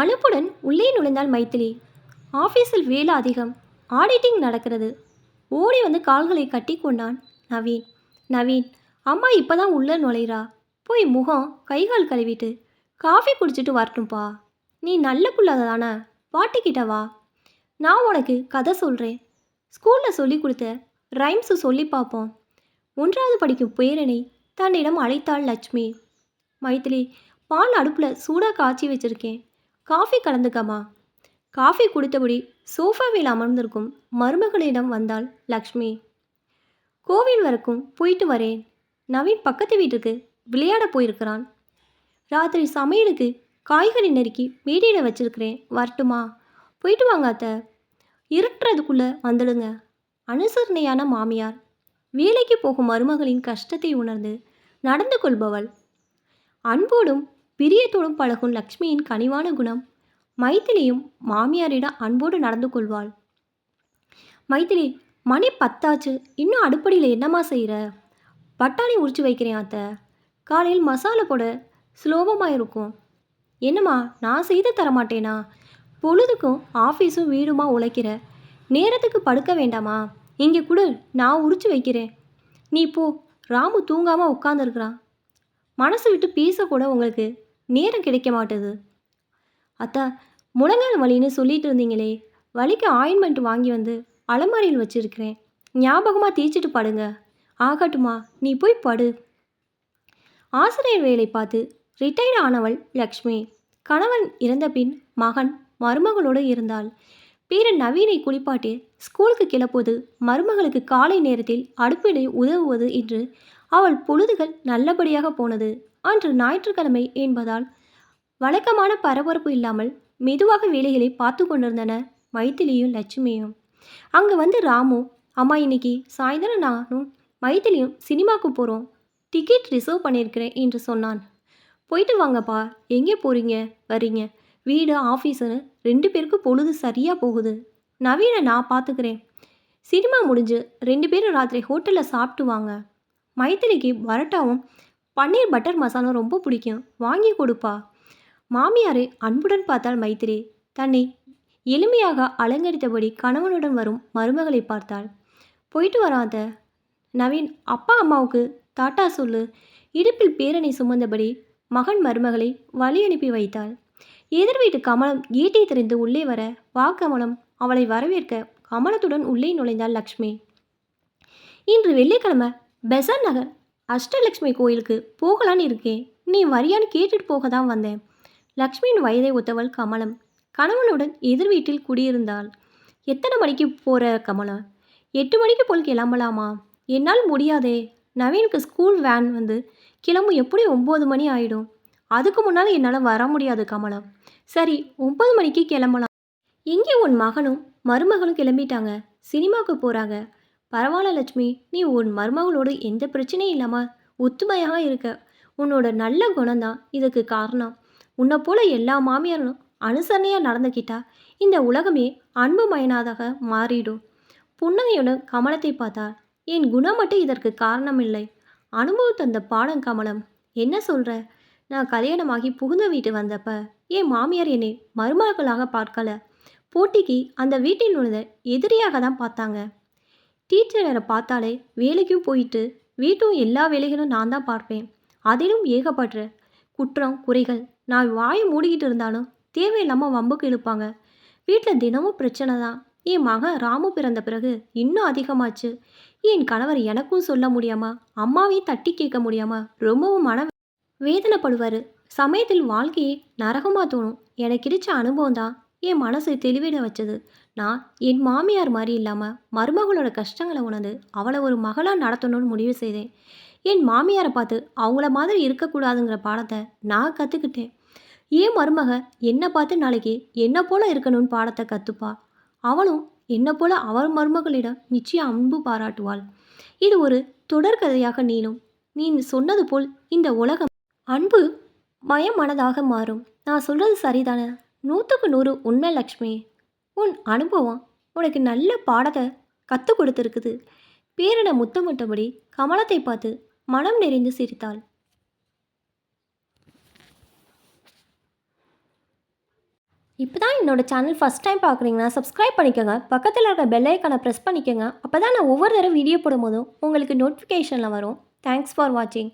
அனுப்புடன் உள்ளே நுழைந்தாள் மைத்திலி. ஆஃபீஸில் வேலை அதிகம். ஆடிட்டிங் நடக்கிறது. ஓடி வந்து கால்களை கட்டி கொண்டான் நவீன். நவீன் அம்மா இப்பதான் உள்ளே நுழையிறா போய் முகம் கைகால் கழுவிட்டு காஃபி குடிச்சிட்டு வரட்டும்ப்பா நீ நல்ல புள்ள பாட்டிக்கிட்ட வா. நான் உனக்கு கதை சொல்கிறேன் ஸ்கூலில் சொல்லி கொடுத்த ரைம்ஸு சொல்லி பார்ப்போம். ஒன்றாவது படிக்கும் பேரனை தன்னிடம் அழைத்தாள் லட்சுமி. மைத்திலி பால் அடுப்பில் சூடாக காய்ச்சி வச்சுருக்கேன். காஃபி கலந்துக்கம்மா. காஃபி குடித்தபடி சோஃபாவில் அமர்ந்திருக்கும் மருமகளிடம் வந்தாள் லக்ஷ்மி. கோவில் வரைக்கும் போயிட்டு வரேன். நவீன் பக்கத்து வீட்டுக்கு விளையாட போயிருக்கிறான். ராத்திரி சமையலுக்கு காய்கறி நறுக்கி மேடையில் வச்சிருக்கிறேன். வரட்டுமா? போயிட்டு வாங்க அத்தை. இருட்டுறதுக்குள்ளே வந்துடுங்க. அனுசரணையான மாமியார். வேலைக்கு போகும் மருமகளின் கஷ்டத்தை உணர்ந்து நடந்து கொள்பவள். அன்போடும் பிரியத்தோடும் பழகும் லக்ஷ்மியின் கனிவான குணம். மைத்திலியும் மாமியாரிடம் அன்போடு நடந்து கொள்வாள். மைத்திலி மணி பத்தாச்சு. இன்னும் அடுப்படியில் என்னம்மா செய்கிற பட்டாணி உரிச்சு வைக்கிறேன் அத்தை. காலையில் மசாலா போட சுலோபமாக இருக்கும். என்னம்மா நான் செய்து தர மாட்டேனா? பொழுதுக்கும் ஆஃபீஸும் வீடுமா உழைக்கிற? நேரத்துக்கு படுக்க வேண்டாமா? இங்கே கூட நான் உரிச்சு வைக்கிறேன். நீ போ. ராமு தூங்காமல் உட்காந்துருக்குறான் மனசு விட்டு பேசக்கூட உங்களுக்கு நேரம் கிடைக்க மாட்டுது. அத்தா முழங்கால் வலின்னு சொல்லிட்டு இருந்தீங்களே. வலிக்கு ஆயின்மெண்ட் வாங்கி வந்து அலமாரியில் வச்சிருக்கிறேன். ஞாபகமாக தேய்ச்சிட்டு படுங்க. ஆகட்டுமா நீ போய் படு. ஆசிரியர் வேலை பார்த்து ரிட்டையர்ட் ஆனவள் லக்ஷ்மி. கணவன் இறந்த பின் மகன் மருமகளோடு இருந்தாள். பேரன் நவீனை குளிப்பாட்டி ஸ்கூலுக்கு கிளப்புவது மருமகளுக்கு காலை நேரத்தில் அடுப்பிடை உதவுவது என்று அவள் பொழுதுகள் நல்லபடியாக போனது. அன்று ஞாயிற்றுக்கிழமை என்பதால் வழக்கமான பரபரப்பு இல்லாமல் மெதுவாக வேலைகளை பார்த்து கொண்டிருந்தன மைத்திலியும் லட்சுமியும். அங்கே வந்து ராமு அம்மா இன்னைக்கு சாயந்தரம் நானும் மைத்திலியும் சினிமாவுக்கு போகிறோம் டிக்கெட் ரிசர்வ் பண்ணியிருக்கிறேன் என்று சொன்னான். போயிட்டு வாங்கப்பா. எங்கே போகிறீங்க வரீங்க. வீடு ஆஃபீஸுன்னு ரெண்டு பேருக்கு பொழுது சரியாக போகுது. நவீனை நான் பார்த்துக்கிறேன். சினிமா முடிஞ்சு ரெண்டு பேரும் ராத்திரி ஹோட்டலில் சாப்பிட்டு வாங்க. மைத்திலிக்கு பரோட்டாவும் பன்னீர் பட்டர் மசாலும் ரொம்ப பிடிக்கும். வாங்கி கொடுப்பா. மாமியாரை அன்புடன் பார்த்தாள் மைத்திரி. தன்னை எளிமையாக அலங்கரித்தபடி கணவனுடன் வரும் மருமகளை பார்த்தாள். போயிட்டு வராத நவீன் அப்பா அம்மாவுக்கு டாட்டா சொல்லு. இடுப்பில் பேரனை சுமந்தபடி மகன் மருமகளை வழி அனுப்பி வைத்தாள். எதிர் வீட்டு கமலம் ஈட்டை தெரிந்து உள்ளே வர வா கமலம். அவளை வரவேற்க கமலத்துடன் உள்ளே நுழைந்தாள் லக்ஷ்மி. இன்று வெள்ளிக்கிழமை பெசன் நகர் அஷ்டலக்ஷ்மி கோயிலுக்கு போகலான்னு இருக்கேன். நீ வரியான்னு கேட்டுட்டு போக தான் வந்தேன். லக்ஷ்மியின் வயதை ஒத்தவள் கமலம் கணவனுடன் எதிர் வீட்டில் குடியிருந்தாள். எத்தனை மணிக்கு போகிற கமலம்? எட்டு மணிக்கு போல் கிளம்பலாமா? என்னால் முடியாதே. நவீனுக்கு ஸ்கூல் வேன் வந்து கிளம்பும் எப்படி ஒம்பது மணி ஆகிடும் அதுக்கு முன்னால் என்னால் வர முடியாது கமலம். சரி ஒம்பது மணிக்கு கிளம்பலாம். எங்கே உன் மகனும் மருமகளும் கிளம்பிட்டாங்க. சினிமாவுக்கு போகிறாங்க பரவாயில்ல லட்சுமி நீ உன் மருமகளோடு எந்த பிரச்சனையும் இல்லாமல் ஒத்துமையாக இருக்க. உன்னோட நல்ல குணம்தான் இதுக்கு காரணம். உன்னை போல எல்லா மாமியாரும் அனுசரணையாக நடந்துக்கிட்டா இந்த உலகமே அன்புமயனாதாக மாறிடும். புன்னகையுடன் கமலத்தை பார்த்தால் என் குணம் மட்டும் இதற்கு காரணம் இல்லை அனுபவம் தந்த பாடம் கமலம் என்ன சொல்கிற நான் கல்யாணமாகி புகுந்த வீட்டு வந்தப்ப என் மாமியார் என்னை மருமகளாக பார்க்கல. போட்டிக்கு அந்த வீட்டில் நுழைந்த எதிரியாக தான் பார்த்தாங்க. டீச்சரை பார்த்தாலே வேலைக்கும் போயிட்டு வீட்டும் எல்லா வேலைகளும் நான் தான் பார்ப்பேன். அதிலும் ஏகப்பட்ட குற்றம் குறைகள். நான் வாயை மூடிக்கிட்டு இருந்தாலும் தேவையில்லாமல் வம்புக்கு இழுப்பாங்க. வீட்டில் தினமும் பிரச்சனை தான். என் மகன் ராமு பிறந்த பிறகு இன்னும் அதிகமாச்சு. என் கணவர் எனக்கும் சொல்ல முடியாமா அம்மாவையும் தட்டி கேட்க முடியாமா ரொம்பவும் மன வேதனைப்படுவார். சமயத்தில் வாழ்க்கையே நரகமாக தோணும். எனக்கு கிடைச்ச அனுபவம் தான். என் மனசை தெளிவிட வச்சது. நான் என் மாமியார் மாதிரி இல்லாமல் மருமகளோட கஷ்டங்களை உணர்ந்து அவளை ஒரு மகளாக நடத்தணும்னு முடிவு செய்தேன். என் மாமியாரை பார்த்து அவங்கள மாதிரி இருக்கக்கூடாதுங்கிற பாடத்தை நான் கற்றுக்கிட்டேன் ஏன் மருமக என்னை பார்த்து நாளைக்கு என்னை போல் இருக்கணும்னு பாடத்தை கற்றுப்பா அவளும் என்னை போல் அவர் மருமகளிடம் நிச்சயம் அன்பு பாராட்டுவாள். இது ஒரு தொடர்கதையாக நீளும். நீ சொன்னது போல் இந்த உலகம் அன்பு மயமனதாக மாறும். நான் சொல்கிறது சரிதானே? நூற்றுக்கு நூறு உண்மை லக்ஷ்மி உன் அனுபவம் உனக்கு நல்ல பாடத்தை கற்றுக் கொடுத்துருக்குது. பேரனை முத்தமிட்டபடி கமலத்தை பார்த்து மனம் நிறைந்து சிரித்தாள். இப்போ தான் என்னோடய சேனல் ஃபஸ்ட் டைம் பார்க்குறீங்கன்னா சப்ஸ்கிரைப் பண்ணிக்கோங்க. பக்கத்தில் இருக்க பெல் ப்ரெஸ் பண்ணிக்கோங்க. அப்போ தான் நான் ஒவ்வொரு தடவை வீடியோ போடும்போதும் உங்களுக்கு நோட்டிஃபிகேஷனில் வரும். தேங்க்ஸ் ஃபார் வாட்சிங்